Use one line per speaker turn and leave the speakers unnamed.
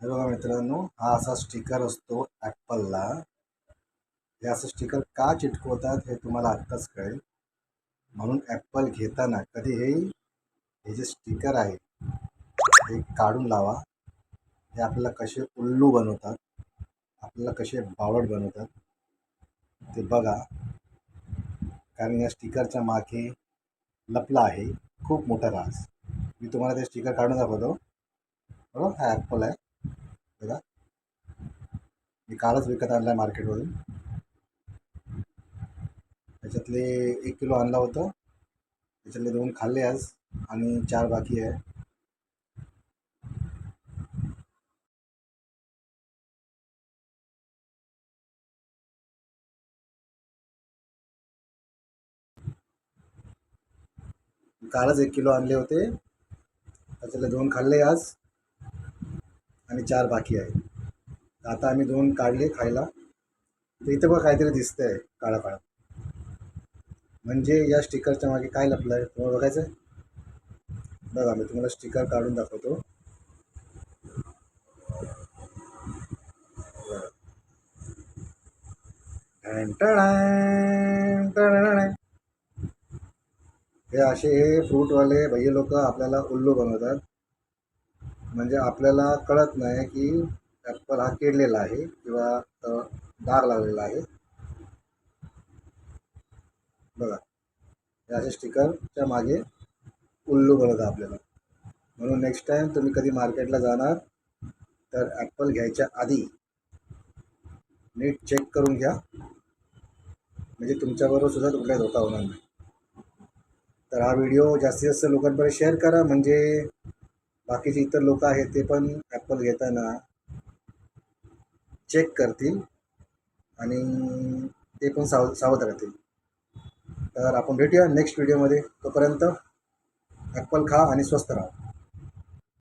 हे बघा मित्रांनो हा असा स्टिकर असतो ॲपलला हे असं स्टिकर का चिटकवतात हे तुम्हाला आत्ताच कळेल. म्हणून ॲपल घेताना कधी हे हे जे स्टिकर आहे हे काढून लावा. हे आपल्याला कसे उल्लू बनवतात आपल्याला कसे बावड बनवतात ते बघा. कारण या स्टिकरच्या मागे लपला आहे खूप मोठा रास. मी तुम्हाला ते स्टिकर काढून दाखवतो. बरोबर? हा ॲपल आहे. बघा. मी कालच विकत आणला आहे मार्केटमधून त्याच्यातले एक किलो आणला होता. त्याच्यातले दोन खाल्ले आज आणि चार बाकी आहे. कालच एक किलो आणले होते. त्याच्यातले दोन खाल्ले आज. आणि चार बाकी आहे आता आम्ही दोन काढले खायला. तर इथं बघा काहीतरी आहे काळा काळा. म्हणजे या स्टिकरच्या मागे काय लपलं आहे? तुम्हाला बघायचं आहे? बघा मी तुम्हाला स्टिकर काढून दाखवतो. हे असे हे असे फ्रूटवाले भैया लोक आपल्याला उल्लू बनवतात. म्हणजे आपल्याला कळत नाही की ॲपल हा किडलेला आहे किंवा डाग लागलेला आहे. बघा या असे स्टिकरच्या मागे उल्लू बनवतात आपल्याला. म्हणून नेक्स्ट टाईम तुम्ही कधी मार्केटला जाणार तर ॲपल घ्यायच्या आधी नीट चेक करून घ्या. म्हणजे तुमच्याबरोबर सुद्धा कुठलाही धोका होणार नाही. तर हा व्हिडिओ जास्तीत जास्त लोकांपर्यंत शेअर करा. म्हणजे बाकीचे इतर लोक आहेत ते पण ॲपल घेताना चेक करतील आणि ते पण साव सावध राहतील. तर आपण भेटूया नेक्स्ट व्हिडिओमध्ये तोपर्यंत ॲप्पल खा आणि स्वस्त राहा.